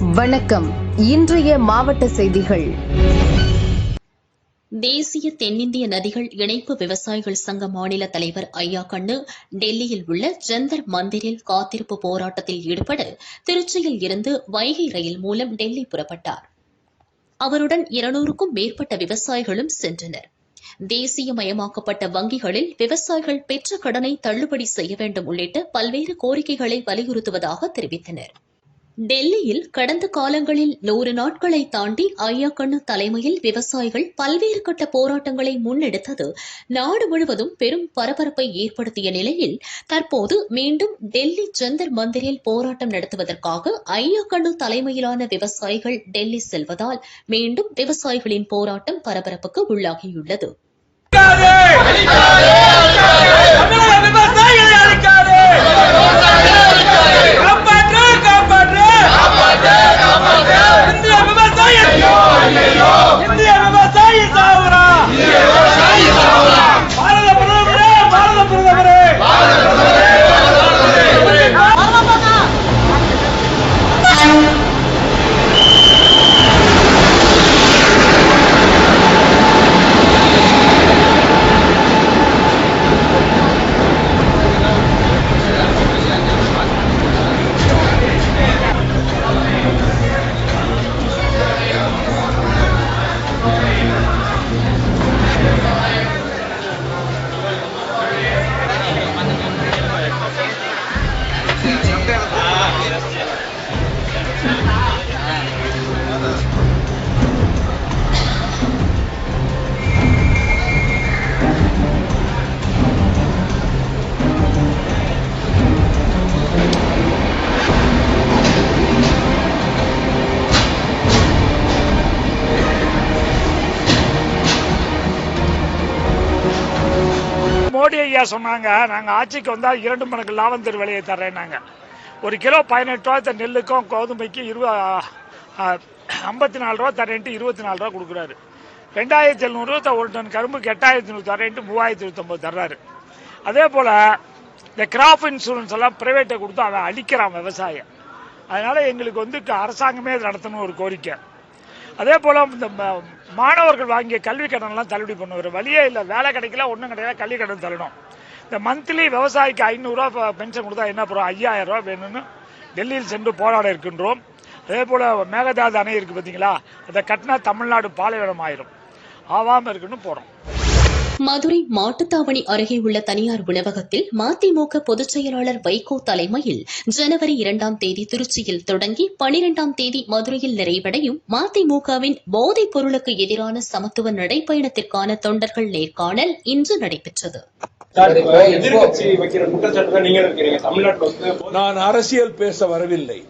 வணக்கம். இன்றைய மாவட்ட செய்திகள். தேசிய தென்னிந்திய நதிகள் இணைப்பு விவசாயிகள் சங்க மாநில தலைவர் ஐயா கண்ணு டெல்லியில் உள்ள ஜந்தர் மந்திரில் காத்திருப்பு போராட்டத்தில் ஈடுபட திருச்சியில் இருந்து வைகை ரயில் மூலம் டெல்லி புறப்பட்டார். அவருடன் இருநூறுக்கும் மேற்பட்ட விவசாயிகளும் சென்றனர். தேசியமயமாக்கப்பட்ட வங்கிகளில் விவசாயிகள் பெற்ற கடனை தள்ளுபடி செய்ய வேண்டும் உள்ளிட்ட பல்வேறு கோரிக்கைகளை வலியுறுத்துவதாக தெரிவித்தனர். டெல்லியில் கடந்த காலங்களில் நூறு நாட்களை தாண்டி ஐயாக்கண்ணு தலைமையில் விவசாயிகள் பல்வேறு கட்ட போராட்டங்களை முன்னெடுத்தது நாடு முழுவதும் பெரும் பரபரப்பை ஏற்படுத்திய நிலையில் தற்போது மீண்டும் டெல்லி ஜந்தர் மந்திரில் போராட்டம் நடத்துவதற்காக ஐயாக்கண்ணு தலைமையிலான விவசாயிகள் டெல்லி செல்வதால் மீண்டும் விவசாயிகளின் போராட்டம் பரபரப்புக்கு உள்ளாகியுள்ளது melhor. ஐயா சொன்னாங்க நாங்கள் ஆட்சிக்கு வந்தால் இரண்டு மடங்கு லாபம் தரும் விலையை தர்றேன்னாங்க. ஒரு கிலோ பதினெட்டு ரூபா நெல்லுக்கும் கோதுமைக்கும் இருபது ஐம்பத்தி நாலு ரூபா தரேன்ட்டு இருபத்தி நாலு ரூபா கொடுக்குறாரு. ரெண்டாயிரத்தி எழுநூறு ஒரு டன் கரும்புக்கு எட்டாயிரத்தி நூறு தரேன்ட்டு மூவாயிரத்தி இருபத்தொன்பது தர்றாரு. அதே போல் இந்த கிராப் இன்சூரன்ஸ் எல்லாம் ப்ரைவேட்டை கொடுத்து அவன் அழிக்கிறான் விவசாயம். அதனால் எங்களுக்கு வந்து அரசாங்கமே நடத்தணும் ஒரு கோரிக்கை. அதே போல் இந்த மாணவர்கள் வாங்கிய கல்வி கடன்லாம் தள்ளுபடி பண்ணுவார். வழியே இல்லை வேலை கிடைக்கல ஒன்றும் கிடையாது கல்வி கடன் தள்ளணும். இந்த மந்த்லி விவசாயிக்கு ஐநூறுரூவா பென்ஷன் கொடுத்தா என்ன போகிறோம் ஐயாயிரம் ரூபா வேணும்னு டெல்லியில் சென்று போராட இருக்கின்றோம். அதே போல் மேகதாது அணை இருக்குது பார்த்தீங்களா அதை கட்டினா தமிழ்நாடு பாலைவனம் ஆயிரும் ஆவாமல் இருக்குன்னு போகிறோம் மதுரை மாட்டுத்தாவணி அருகே உள்ள தனியார் உணவகத்தில் மதிமுக பொதுச் செயலாளர் வைகோ தலைமையில் ஜனவரி இரண்டாம் தேதி திருச்சியில் தொடங்கி பனிரெண்டாம் தேதி மதுரையில் நிறைவடையும் மதிமுகவின் போதைப் பொருளுக்கு எதிரான சமத்துவ நடைப்பயணத்திற்கான தொண்டர்கள் நேர்காணல் இன்று நடைபெற்றது. நான் அரசியல் பேச வரவில்லை.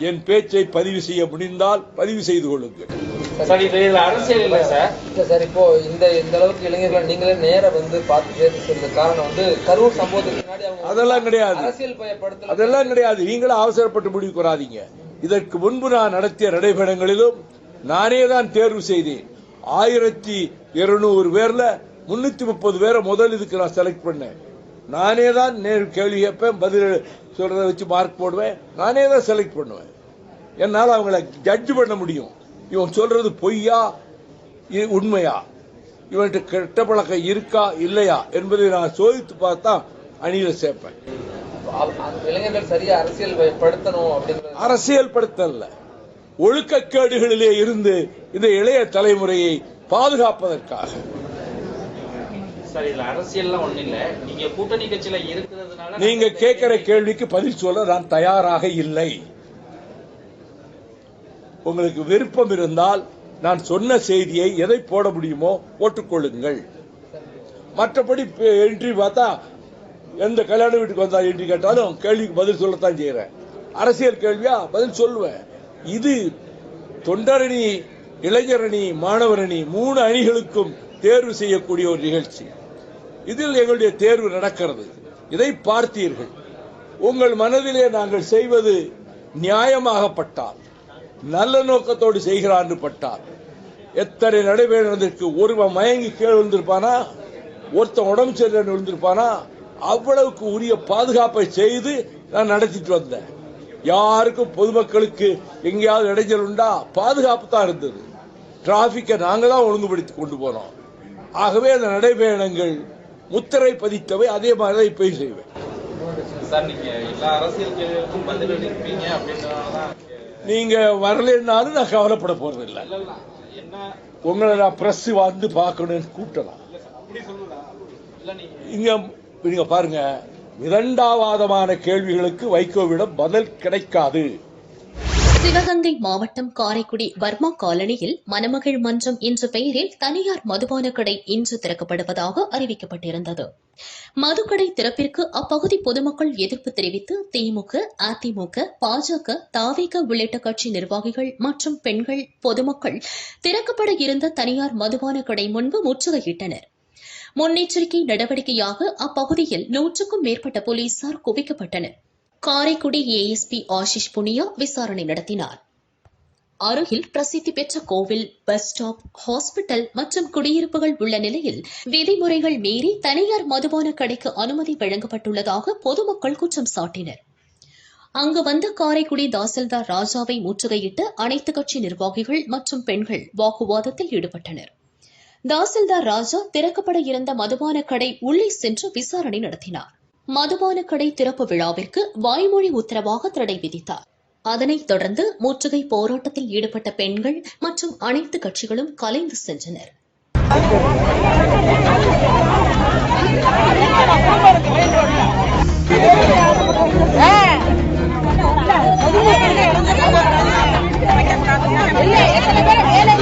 என் பேச்சை பதிவு செய்ய முடிந்தால் பதிவு செய்து கொள்ளுங்கள். சார் இது அரசியல் இல்ல சார். இல்ல சார் இப்போ இந்த இந்த அளவுக்கு இளைஞர்கள் நீங்களே நேரா வந்து பார்த்து சேர்த்து காரணம் வந்து கரூர் சம்பவத்துக்கு முன்னாடி அதெல்லாம் கிடையாது. அரசியல் பயப்படுத்தல அதெல்லாம் கிடையாது. நீங்களும் அவசரப்பட்டு முடிவு கூறாதீங்க. இதற்கு முன்பு நான் நடத்திய நடைபயணங்களிலும் நானே தான் தேர்வு செய்தேன். ஆயிரத்தி இருநூறு பேர்ல முன்னூத்தி முப்பது பேரை முதல் இதுக்கு நான் செலக்ட் பண்ணேன். நானே தான் நேரு கேள்வி கேட்பேன் பதில் சொல்றதை வச்சு மார்க் போடுவேன். நானே தான் செலக்ட் பண்ணுவேன். என்னால் அவங்கள ஜட்ஜ் பண்ண முடியும். இவன் சொல்றது பொய்யா? உண்மையா? இவன்கிட்ட கெட்ட பழக்கம் இருக்கா இல்லையா என்பதை நான் சோதித்து பார்த்தா அணியில சேர்ப்பேன். இளைஞர்கள் சரியா அரசியல் அப்படின்றது. அரசியல் படுத்தல்ல ஒழுக்கக்கேடுகளிலே இருந்து இந்த இளைய தலைமுறையை பாதுகாப்பதற்காக. சார் இதுல அரசியல்லாம் ஒண்ணு இல்ல. நீங்க கூட்டணி கட்சியில இருக்கிறதுனால நீங்க கேட்கிற கேள்விக்கு பதில் சொல்ல நான் தயாராக இல்லை. உங்களுக்கு விருப்பம் இருந்தால் நான் சொன்ன செய்தியை எதை போட முடியுமோ போட்டுக்கொள்ளுங்கள் மற்றபடி என்ட்ரி பார்த்தா எந்த கல்யாண வீட்டுக்கு வந்தா என்ட்ரி கேட்டாலும் கேள்விக்கு பதில் சொல்லத்தான் செய்யறேன் அரசியல் கேள்வியா? பதில் சொல்லுவேன். இது தொண்டரணி இளைஞரணி மாணவரணி மூணு அணிகளுக்கும் தேர்வு செய்யக்கூடிய ஒரு நிகழ்ச்சி. இதில் எங்களுடைய தேர்வு நடக்கிறது. இதை பார்த்தீர்கள். உங்கள் மனதிலே நாங்கள் செய்வது நியாயமாகப்பட்டால் நல்ல நோக்கத்தோடு செய்கிறான்னு பட்டால் எத்தனை நடைபெறுவதற்கு ஒருவன் மயங்கி கீழே விழுந்திருப்பானா? ஒருத்தன் உடம்பு சரியில்லைன்னு விழுந்திருப்பானா? அவ்வளவுக்கு உரிய பாதுகாப்பை செய்து நான் நடத்திட்டு வந்தேன். யாருக்கும் பொதுமக்களுக்கு எங்கேயாவது இடைஞ்சல் உண்டா? பாதுகாப்பு தான் இருந்தது. டிராபிக்கை நாங்கள் தான் ஒழுங்குபடுத்தி கொண்டு போனோம். ஆகவே அந்த நடைபயணங்கள் முத்திரை பதித்தவை அதே மாதிரி தான் இப்பயும் செய்வேன். நீங்க வரலைன்னாலும் நான் கவலைப்பட போறதில்லை. உங்களை நான் பிரஸ் வந்து பார்க்கணும்னு கூப்பிட்டலாம் இங்க நீங்க பாருங்க இரண்டாவாதமான கேள்விகளுக்கு வைகோவிடம் பதில் கிடைக்காது. சிவகங்கை மாவட்டம் காரைக்குடி வர்மா காலனியில் மணமகள் மன்றம் என்ற பெயரில் தனியார் மதுபான கடை இன்று திறக்கப்படுவதாக அறிவிக்கப்பட்டிருந்தது. மதுக்கடை திறப்பிற்கு அப்பகுதி பொதுமக்கள் எதிர்ப்பு தெரிவித்து திமுக அதிமுக பாஜக தாவேக உள்ளிட்ட கட்சி நிர்வாகிகள் மற்றும் பெண்கள் பொதுமக்கள் திறக்கப்பட இருந்த தனியார் மதுபான கடை முன்பு முற்றுகையிட்டனர். முன்னெச்சரிக்கை நடவடிக்கையாக அப்பகுதியில் நூற்றுக்கும் மேற்பட்ட போலீசார் குவிக்கப்பட்டனர். காரைக்குடி ஏஎஸ்பி ஆஷிஷ் புனியா விசாரணை நடத்தினார். அருகில் பிரசித்தி பெற்ற கோவில் பஸ் ஸ்டாப் ஹாஸ்பிட்டல் மற்றும் குடியிருப்புகள் உள்ள நிலையில் விதிமுறைகள் மீறி தனியார் மதுபான கடைக்கு அனுமதி வழங்கப்பட்டுள்ளதாக பொதுமக்கள் குற்றம் சாட்டினர். அங்கு வந்த காரைக்குடி தாசில்தார் ராஜாவை முற்றுகையிட்டு அனைத்து கட்சி நிர்வாகிகள் மற்றும் பெண்கள் வாக்குவாதத்தில் ஈடுபட்டனர். தாசில்தார் ராஜா திறக்கப்பட இருந்த மதுபான கடை உள்ளே சென்று விசாரணை நடத்தினார். மதுபான கடை திறப்பு விழாவிற்கு வாய்மொழி உத்தரவாக தடை விதித்தார் அதனைத் தொடர்ந்து முற்றுகை போராட்டத்தில் ஈடுபட்ட பெண்கள் மற்றும் அனைத்து கட்சிகளும் கலைந்து சென்றனர் இல்ல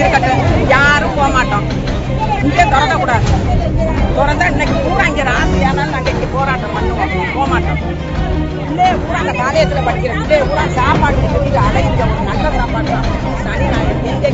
இருக்கட்டும் யாரும் போக மாட்டோம். இங்கே திறக்க கூடாது. திறந்தா இன்னைக்கு பூரா இங்க ராசியானாலும் நாங்க இங்கே போராட்டம் பண்ணுவோம். போக மாட்டோம். இல்லே பூரா அந்த காலேஜத்துல படிக்கிறோம். இல்லே பூரா சாப்பாடு அலைஞ்சோம் நல்ல சாப்பாடு சனி ஞாயிறு எங்கே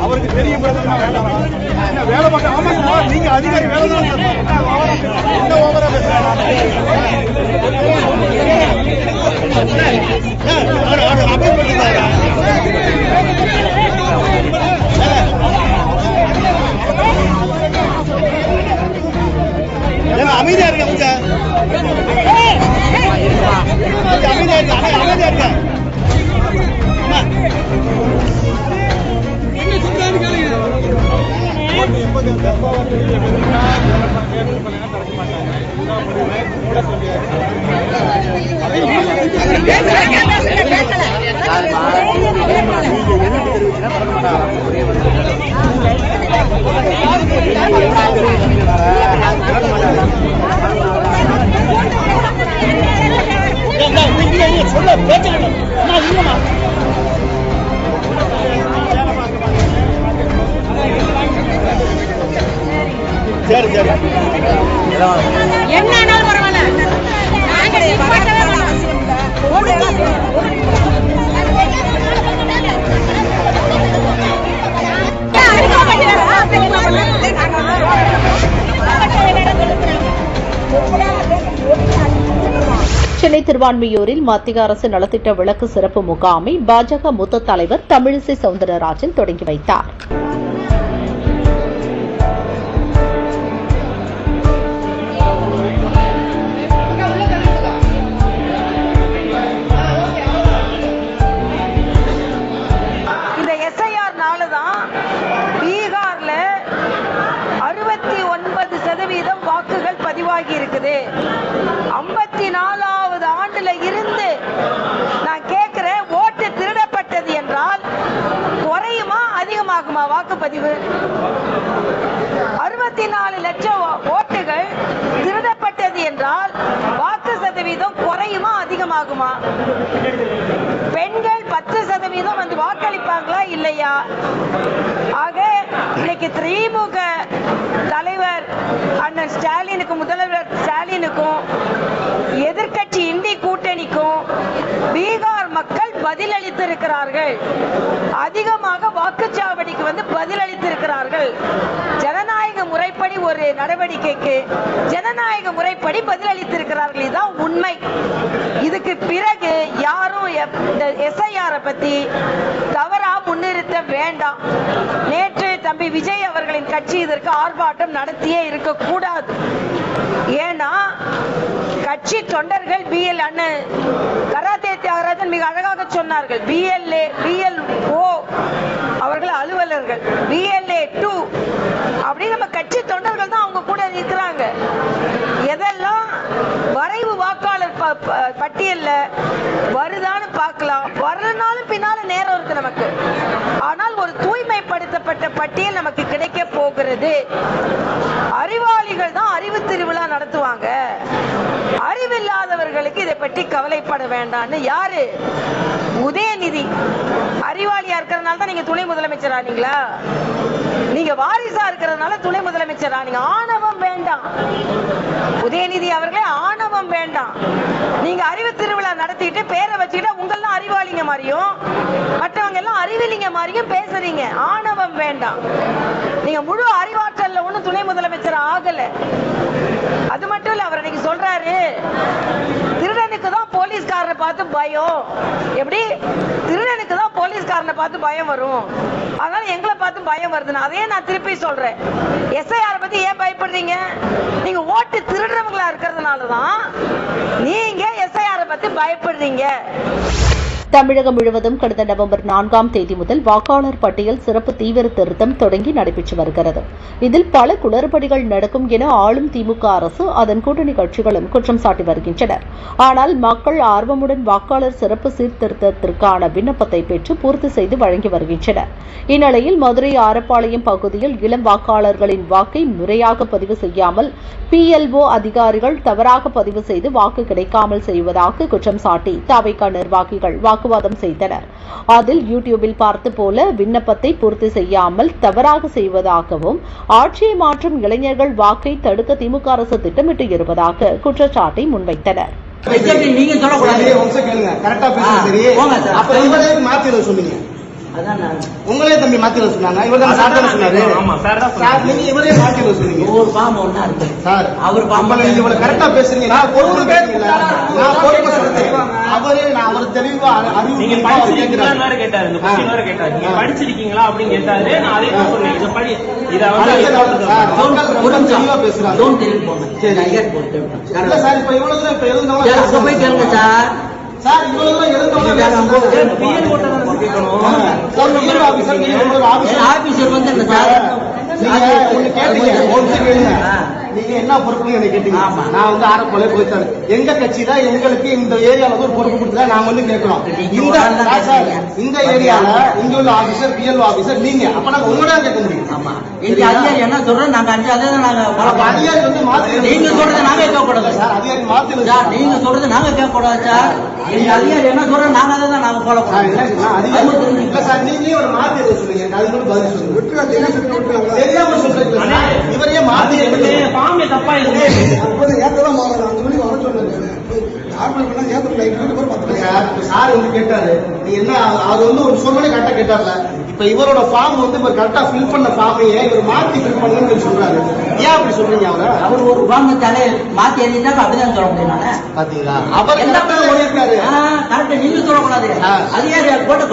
அவருக்கு தெரியும் வேலை பார்க்க ஆமாங்க நீங்க அதிகாரி வேலை தான் என்ன ஓவரா பேசுறாங்க அமைதியா இருக்க அமைதியா இருக்க அமைதியா இருக்க சரி சரி. என்ன பரவாயில்ல. சென்னை திரு திருவான்மியூரில் மத்திய அரசு நலத்திட்ட விளக்கு சிறப்பு முகாமை பாஜக மூத்த தலைவர் தமிழிசை சவுந்தரராஜன் தொடங்கி வைத்தார். குறையுமா அதிகமாகுமா? பெண்கள் பத்து சதவீதம் வந்து வாக்களிப்பாங்களா இல்லையா? ஆக இன்னைக்கு திமுக தலைவர் அண்ணன் ஸ்டாலினுக்கும் முதல்வர் ஸ்டாலினுக்கும் எதிர்க்கட்சி இந்தி கூட்டணிக்கும் பீகார் மக்கள் பதிலளித்திருக்கிறார்கள். அதிகமாக வாக்குச்சாவடிக்கு வந்து பதிலளித்திருக்கிறார்கள். அவர்களுடைய நடவடிக்கைக்கு ஜனநாயக முறைப்படி பதிலளித்திருக்கிறார்கள். இதுதான் உண்மை. இதுக்கு பிறகு யாரும் எஸ்ஐஆரை பத்தி தவறா முன்னிறுத்த வேண்டாம். நேற்று தம்பி விஜய் அவர்களின் கட்சி இதற்கு ஆர்ப்பாட்டம் நடத்தியே இருக்க கூடாது. ஏன்னா கட்சி தொண்டர்கள் பிஎல் அண்ணன் கராத்தே தியாகராஜன் மிக அழகாக சொன்னார்கள். பிஎல்ஏ பிஎல் ஓ அவர்கள் அலுவலர்கள். பிஎல்ஏ டூ அப்படி நம்ம கட்சி தொண்டர்கள் தான் அவங்க கூட நிற்கிறாங்க எதெல்லாம் வரைவு வாக்காளர் ப- ப- பட்டியல்ல வருதான்னு பார்க்கலாம். வரலனாலும் பின்னால நேரம் இருக்கு நமக்கு. ஆனால் ஒரு தூய்மைப்படுத்தப்பட்ட பட்டியல் நமக்கு கிடைக்க போகிறது. அறிவாளிகள் தான் அறிவு திருவிழா நடத்துவாங்க. அறிவில்லாதவர்களுக்கு இதை பற்றி கவலைப்பட வேண்டாம்னு யாரு? உதயநிதி இருக்கிறதுனால தான் நீங்க துணை முதலமைச்சர் ஆனீங்களா? நீங்க வாரிசா இருக்கிறதுனால துணை முதலமைச்சர் ஆனீங்க. ஆணவம் வேண்டாம். உதயநிதி அவர்களே ஆணவம் வேண்டாம். நீங்க அறிவு திருவிழா நடத்திட்டு பேரை வச்சுக்கிட்டு உங்கெல்லாம் அறிவாளிங்க மாதிரியும் மற்றவங்க எல்லாம் அறிவிலிங்க மாதிரியும் பேசுறீங்க. ஆணவம் வேண்டாம். நீங்க முழு அறிவாற்றல்ல ஒண்ணும் துணை முதலமைச்சர் ஆகல. அது மட்டும் இல்ல அவர் இன்னைக்கு சொல்றாரு திருடனுக்கு தான் போலீஸ்காரனை பார்த்து பயம். எப்படி? திருடனுக்கு தான் போலீஸ்காரனை பார்த்து பயம் வரும். அதனால எங்களை பார்த்து பயம் வருதுன்னு. அதே நான் திருப்பி சொல்றேன். எஸ்ஐஆர் பத்தி ஏன் பயப்படுறீங்க? நீங்க ஓட்டு திருடுறவங்களா இருக்கிறதுனால தான் நீங்க எஸ்ஐஆர் பத்தி பயப்படுறீங்க. தமிழகம் முழுவதும் கடந்த நவம்பர் நான்காம் தேதி முதல் வாக்காளர் பட்டியல் சிறப்பு தீவிர திருத்தம் தொடங்கி நடைபெற்று வருகிறது. இதில் பல குளறுபடிகள் நடக்கும் என ஆளும் திமுக அரசு அதன் கூட்டணி கட்சிகளும் குற்றம் சாட்டி வருகின்றனர். ஆனால் மக்கள் ஆர்வமுடன் வாக்காளர் சிறப்பு சீர்திருத்தத்திற்கான விண்ணப்பத்தை பெற்று பூர்த்தி செய்து வழங்கி வருகின்றனர். இந்நிலையில் மதுரை ஆரப்பாளையம் பகுதியில் இளம் வாக்காளர்களின் வாக்கை முறையாக பதிவு செய்யாமல் பிஎல்ஓ அதிகாரிகள் தவறாக பதிவு செய்து வாக்கு கிடைக்காமல் செய்வதாக குற்றம் சாட்டி தாவைக்கா நிர்வாகிகள் வாக்கு வாக்குவாதம் செய்தனர். அதில் யூடியூபில் பார்த்து போல விண்ணப்பத்தை பூர்த்தி செய்யாமல் தவறாக செய்வதாகவும் ஆட்சியை மாற்றும் இளைஞர்கள் வாக்கை தடுக்க திமுக அரசு திட்டமிட்டு இருப்பதாக குற்றச்சாட்டை முன்வைத்தனர். நீங்க சொல்லக்கூடாது. கரெக்டா பேசுங்க, உங்களே தம்பி மாத்தி சொன்னாங்க இவர் தான் சார் தானே சொன்னாரு. ஆமா, சார் தான் சார், நீங்க இவரே மாத்தி எழுத சொன்னீங்க. ஒரு பாம்பு ஒண்ணா இருக்கு. சார் அவர் பாம்பு நம்ம நீங்க இவ்வளவு கரெக்டா பேசுறீங்க. நான் பொறுப்பு பேசுறீங்களா நான் பொறுப்பு சொல்றேன். அவரே நான் அவர் தெளிவா அறிவு நீங்க வேற கேட்கிறாரு. கேட்டாரு. இந்த கொஸ்டின் வேற கேட்டாரு. நீங்க. படிச்சிருக்கீங்களா அப்படின்னு கேட்டாரு. நான் அதே தான் சொன்னேன். இத படி இத அரசியல் வந்து சார், மக்கள் ரொம்ப தெளிவா பேசுறாங்க. போங்க சரி. போட்டு இப்ப இவ்வளவு இப்ப சார், சார் இவ்வளவு தான் ஆபீசர், வந்து என்ன சார் நீங்க என்ன பொறுப்புன்னு கேட்டீங்க. நான் வந்து ஆரப்போல போயிட்டாரு. எங்க கட்சியில எங்களுக்கு இந்த ஏரியால ஒரு பொறுப்பு கொடுத்தா நாங்க வந்து கேட்கிறோம் இந்த இந்த ஏரியால இங்க உள்ள ஆபீசர் பிஎல்ஓ ஆபீசர் நீங்க. அப்ப நாங்க உங்களோட கேட்க முடியும். ஆமா. எங்க அதிகாரி என்ன சொல்றோம் நாங்க அஞ்சு அதை தான் நாங்க அதிகாரி வந்து. நீங்க சொல்றதை நாங்க கேட்க கூடாது சார் அதிகாரி சார் நீங்க சொல்றது நாங்க கேட்க கூடாது சார் அதிகாரி என்ன சொல்றோம் நாங்க அதை தான் நாங்க ஃபாலோ சார், இல்ல, பண்ணுவோம் நான் அதிகாரி இல்ல சார் நீங்களே ஒரு மாத்தி எழுத சொல்லுங்க. எனக்கு அதுக்கு மட்டும் பதில் சொல்லுங்க. தெரியாம சொல்றீங்க சார். இவரையே மாத்தி பாம்பே தப்பா இருக்கு. சார், சார் வந்து கேட்டாரு? நீ என்ன அவர் வந்து ஒரு சொன்னே கரெக்டா கேட்டார்ல. இப்ப இவரோட ஃபார்ம் வந்து இப்ப கரெக்டா ஃபில் பண்ண ஃபார்மையே இவர் மாத்தி ஃபில் பண்ணுங்கன்னு சொல்லி சொல்றாரு? ஏன் அப்படி சொல்றீங்க அவரை? அவர் ஒரு ஃபார்ம் மாத்தி எழுதிட்டா அப்படிதான் சொல்ல முடியும் நானு. பாத்தீங்களா? அவர் என்ன சொல்லியிருக்காரு கரெக்ட் நீங்க சொல்லக்கூடாது. அதிகாரி போட்டு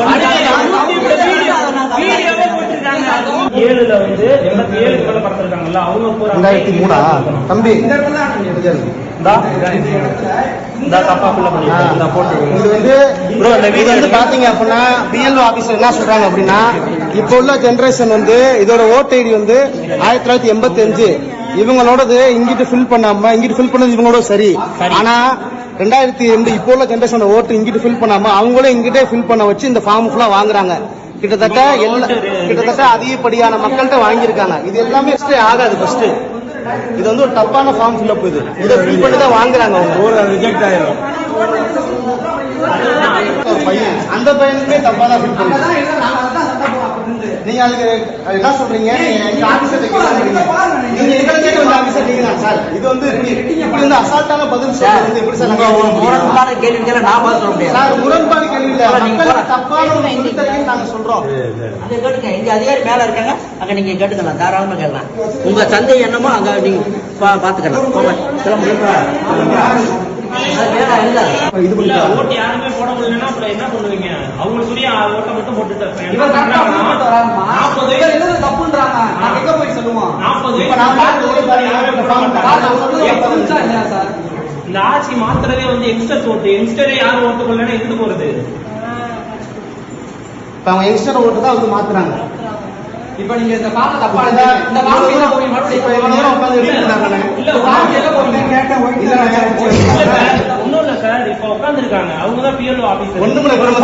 கொண்டு ஏழுல வந்து எண்பத்தி ஏழுக்கு மேல பறந்துருக்காங்கல்ல அவங்க போறாங்க ரெண்டாயிரத்தி மூணா? தம்பி. இது. வந்து இது வந்து பாத்தீங்க அப்படின்னா பிஎல்ஓ ஆபீசர் என்ன சொல்றாங்க அப்படின்னா இப்போ உள்ள ஜெனரேஷன் வந்து இதோட ஓட் ஐடி வந்து ஆயிரத்தி தொள்ளாயிரத்தி எண்பத்தி அஞ்சு இவங்களோடது இங்கிட்டு ஃபில் பண்ணாம இங்கிட்டு ஃபில் பண்ணது இவங்களோட சரி. ஆனா ரெண்டாயிரத்தி இப்போ உள்ள ஜெனரேஷனோட ஓட்டு இங்கிட்டு ஃபில் பண்ணாம அவங்களும் இங்கிட்டே ஃபில் பண்ண வச்சு இந்த ஃபார்ம் ஃபுல்லா வாங்குறாங்க. கிட்டத்தட்ட கிட்டத்தட்ட அதிகப்படியான மக்கள்கிட்ட வாங்கியிருக்காங்க. இது எல்லாமே ஆகாது ஃபர்ஸ்ட் இது வந்து ஒரு தப்பான ஃபார்ம் ஃபில்அப் இது இதை ஃபில் பண்ணி தான் வாங்குறாங்க அவங்க. ரிஜெக்ட் ஆயிரும் ஒரு பையன் அந்த பையனுமே தப்பா தான் ஃபில் பண்ணுறாங்க நீங்க அதுக்கு என்ன சொல்றீங்க? நீங்க எங்க ஆபீசர் நீங்க எங்களை கேட்க வேண்டிய ஆபீசர் நீங்க தான் சார் இது வந்து இப்படி இப்படி வந்து அசால்ட்டான பதில் சொல்றது வந்து எப்படி சார்? நாங்க ஏத்துக்க முடியும்? முரண்பான கேள்விகளை நான் பதில் சொல்ல முடியாது. சார் முரண்பாடு கேள்வி இல்ல. நீங்க மக்களுக்கு தப்பான ஒரு சொல்லித்தரீங்கன்னு நாங்க சொல்றோம். அங்க கேட்டுங்க இங்க அதிகாரி மேல இருக்காங்க. அங்க நீங்க கேட்டுக்கலாம் தாராளமா கேட்கலாம். உங்க சந்தேகம் என்னமோ அங்க நீங்க பாத்துக்கலாம் ஓட்டு யாருமே போட முடியலன்னா அப்புறம் என்ன பண்ணுவீங்க அவங்களுக்கு சொல்லி ஓட்டை மட்டும் போட்டுட்டு என்ன தப்புன்றாங்க. நாங்க எங்க போய் சொல்லுவோம்? நாற்பது சார், இந்த ஆட்சி மாத்துறதே வந்து யங்ஸ்டர்ஸ் ஓட்டு யங்ஸ்டரே யாரும் ஓட்டு கொள்ளனா எடுத்து போறது இப்ப அவங்க யங்ஸ்டர் ஓட்டு தான் வந்து மாத்துறாங்க இப்ப நீங்க இந்த ஃபார்ம் தப்பா. இந்த ஃபார்ம் எங்க போய் மறுபடியும் உட்கார்ந்து. இல்ல ஃபார்ம் எங்க போய் கேட்டேன் இல்ல, இல்ல ஒண்ணும் இல்ல சார். இப்ப உட்கார்ந்துருக்காங்க. அவங்க தான் பிஎல்ஓ ஆபீசர்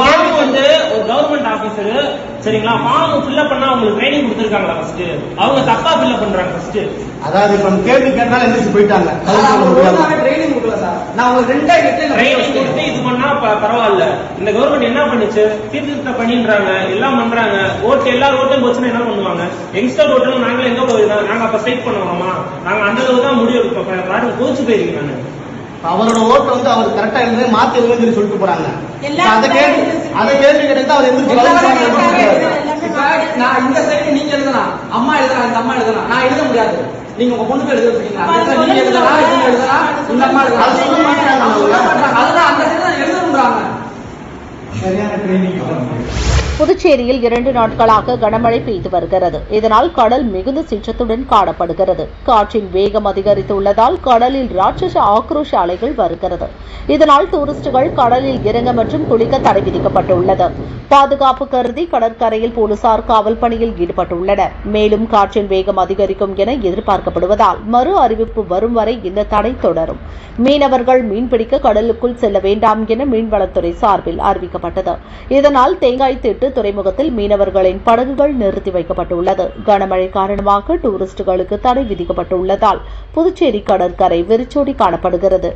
ஃபார்ம் வந்து ஒரு கவர்மெண்ட் ஆபீசர் சரிங்களா? ஃபார்ம் ஃபில்அப் பண்ணா அவங்களுக்கு ட்ரைனிங் கொடுத்துருக்காங்களா ஃபர்ஸ்ட் அவங்க தப்பா ஃபில்அப் பண்றாங்க ஃபர்ஸ்ட் அதாவது இப்ப கேள்வி கேட்டாலும் எந்திரிச்சு போயிட்டாங்க. ட்ரைனிங் கொடுக்கல சார். நான் உங்களுக்கு ரெண்டே எட்டு ட்ரைனிங் கொடுத்து இது பண்ணா ப- பரவாயில்ல. இந்த கவர்மெண்ட் என்ன பண்ணுச்சு? சீர்திருத்த பண்ணின்றாங்க எல்லாம் பண்றாங்க. ஓட்டு எல்லா ஓட்டும் போச்சுன்னா என்ன பண்ணுவாங்க? யங்ஸ்டர் ஓட்டுல நாங்களே எங்க போயிருந்தோம் நாங்க அப்ப ஸ்ட்ரைக் பண்ணுவோமா? நாங்க அந்த அளவு தான் முடிவு எடுப்போம். பாருங்க கோச்சு போயிருக்கீங்க நானு. அவரோட ஓட்டை வந்து அவர் கரெக்டா எழுந்து மாத்தி எழுதுன்னு சொல்லி சொல்லிட்டு போறாங்க. அந்த கேள்வி அந்த கேள்வி கேட்டு அவர் எந்திரிச்சு நான் இந்த சைடு நீங்க எழுதலாம். அம்மா எழுதலாம் இந்த அம்மா எழுதலாம். நான் எழுத முடியாது. நீங்க உங்க பொண்ணுக்கு எழுத வச்சுக்கீங்க நீங்க எழுதலாம் இவங்க எழுதலாம் இந்த அம்மா எழுதலாம். really gone. புதுச்சேரியில் இரண்டு நாட்களாக கனமழை பெய்து வருகிறது. இதனால் கடல் மிகுந்த சீற்றத்துடன் காணப்படுகிறது. காற்றின் வேகம் அதிகரித்துள்ளதால் கடலில் ராட்சச ஆக்ரோஷ அலைகள் வருகிறது. இதனால் டூரிஸ்டுகள் கடலில் இறங்க மற்றும் குளிக்க தடை விதிக்கப்பட்டுள்ளது. பாதுகாப்பு கருதி கடற்கரையில் போலீசார் காவல் பணியில் ஈடுபட்டுள்ளனர். மேலும் காற்றின் வேகம் அதிகரிக்கும் என எதிர்பார்க்கப்படுவதால் மறு அறிவிப்பு வரும் வரை இந்த தடை தொடரும். மீனவர்கள் மீன்பிடிக்க கடலுக்குள் செல்ல வேண்டாம் என மீன்வளத்துறை சார்பில் அறிவிக்கப்பட்டது. இதனால் தேங்காய் திட்டு துறைமுகத்தில் மீனவர்களின் படகுகள் நிறுத்தி வைக்கப்பட்டுள்ளது. கனமழை காரணமாக டூரிஸ்டுகளுக்கு தடை விதிக்கப்பட்டுள்ளதால் புதுச்சேரி கடற்கரை வெறிச்சோடி காணப்படுகிறது.